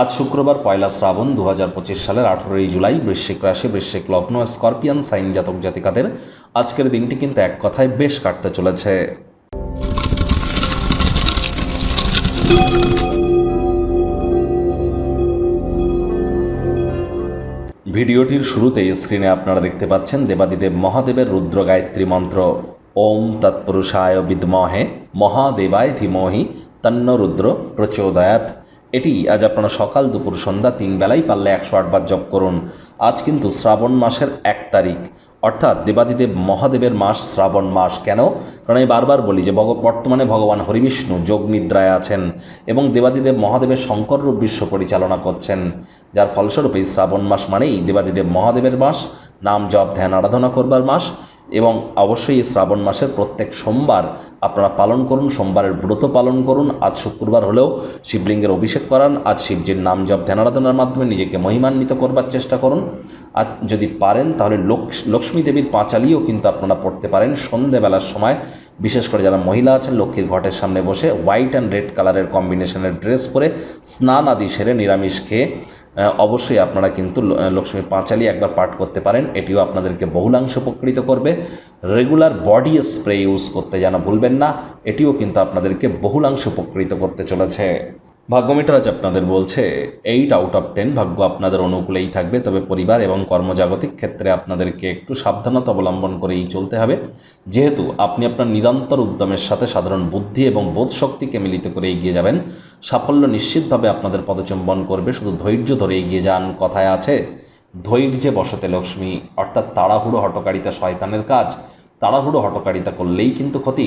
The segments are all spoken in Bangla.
আজ শুক্রবার পয়লা শ্রাবণ দু হাজার পঁচিশ সালের আঠেরোই জুলাই, বৃশ্চিক রাশি, বৃশ্চিক লগ্ন, স্করপিয়ান, সাইন জাতক জাতিকাদের আজকের দিনটি কিন্তু এক কথায় বেশ কাটতে চলেছে। ভিডিওটির শুরুতেই স্ক্রিনে আপনারা দেখতে পাচ্ছেন দেবাদিদেব মহাদেবের রুদ্র গায়ত্রী মন্ত্র। ওম তৎপুরুষায় বিদ্মহে, মহাদেবায় ধীমহি তন্ন রুদ্র প্রচোদয়াত এটি আজ আপনারা সকাল দুপুর সন্ধ্যা তিন বেলায় পারলে একশো আটবার জপ করুন। আজ কিন্তু শ্রাবণ মাসের এক তারিখ। অর্থাৎ দেবাদিদেব মহাদেবের মাস শ্রাবণ মাস। কেন? কারণ আমি বারবার বলি যে বর্তমানে ভগবান হরিবিষ্ণু যোগ নিদ্রায় আছেন এবং দেবাদিদেব মহাদেবের শঙ্কর রূপ বিশ্ব পরিচালনা করছেন। যার ফলস্বরূপ এই শ্রাবণ মাস মানেই দেবাদিদেব মহাদেবের মাস, নাম জপ, ধ্যান, আরাধনা করবার মাস। এবং অবশ্যই শ্রাবণ মাসের প্রত্যেক সোমবার আপনারা পালন করুন, সোমবারের ব্রত পালন করুন। আজ শুক্রবার হলেও শিবলিঙ্গের অভিষেক করান। আজ শিবজির নাম জপ ধ্যানারাধনার মাধ্যমে নিজেকে মহিমান্বিত করবার চেষ্টা করুন। আর যদি পারেন, তাহলে লক্ষ্মী দেবীর পাঁচালিও কিন্তু আপনারা পড়তে পারেন সন্ধেবেলার সময়। বিশেষ করে যারা মহিলা আছেন, লক্ষ্মীর ঘটের সামনে বসে হোয়াইট অ্যান্ড রেড কালারের কম্বিনেশনের ড্রেস পরে স্নান আদি সেরে নিরামিষ খেয়ে অবশ্যই আপনারা কিন্তু লক্ষ্মী পাঁচালি একবার পাঠ করতে পারেন। এটিও আপনাদেরকে বহুলাংশ উপকৃত করবে। রেগুলার বডি স্প্রে ইউজ করতে যেন ভুলবেন না, এটিও কিন্তু আপনাদেরকে বহুলাংশ উপকৃত করতে চলেছে। ভাগ্যমিটার আপনাদের বলছে এইট আউট অফ টেন ভাগ্য আপনাদের অনুকূলেই থাকবে। তবে পরিবার এবং কর্মজাগতিক ক্ষেত্রে আপনাদেরকে একটু সাবধানতা অবলম্বন করেই চলতে হবে। যেহেতু আপনি আপনার নিরন্তর উদ্যমের সাথে সাধারণ বুদ্ধি এবং বোধ শক্তিকে মিলিত করে এগিয়ে যাবেন। সাফল্য নিশ্চিতভাবে আপনাদের পদচুম্বন করবে। শুধু ধৈর্য ধরে এগিয়ে যান কথায় আছে। ধৈর্যে বসতে লক্ষ্মী, অর্থাৎ তাড়াহুড়ো হটকারিতা শয়তানের কাজ। তাড়াহুড়ো হটকারিতা করলেই কিন্তু ক্ষতি।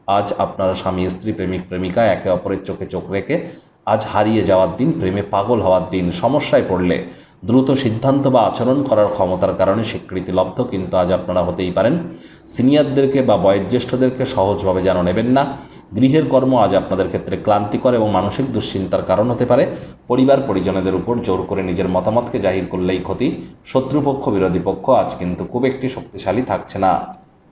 আজ আপনারা স্বামী, স্ত্রী, প্রেমিক, প্রেমিকা একে অপরের চোখে চোখ রেখে আজ হারিয়ে যাওয়ার দিন, প্রেমে পাগল হওয়ার দিন, সমস্যায় পড়লে দ্রুত সিদ্ধান্ত বা আচরণ করার ক্ষমতার কারণে স্বীকৃতিলব্ধ কিন্তু আজ আপনারা হতেই পারেন। সিনিয়রদেরকে বা বয়োজ্যেষ্ঠদেরকে সহজভাবে যেন নেবেন না। গৃহের কর্ম আজ আপনাদের ক্ষেত্রে ক্লান্তিকর এবং মানসিক দুশ্চিন্তার কারণ হতে পারে। পরিবার, পরিজনেদের উপর জোর করে নিজের মতামতকে জাহির করলেই ক্ষতি। শত্রুপক্ষ, বিরোধী পক্ষ আজ কিন্তু খুব একটি শক্তিশালী থাকছে না।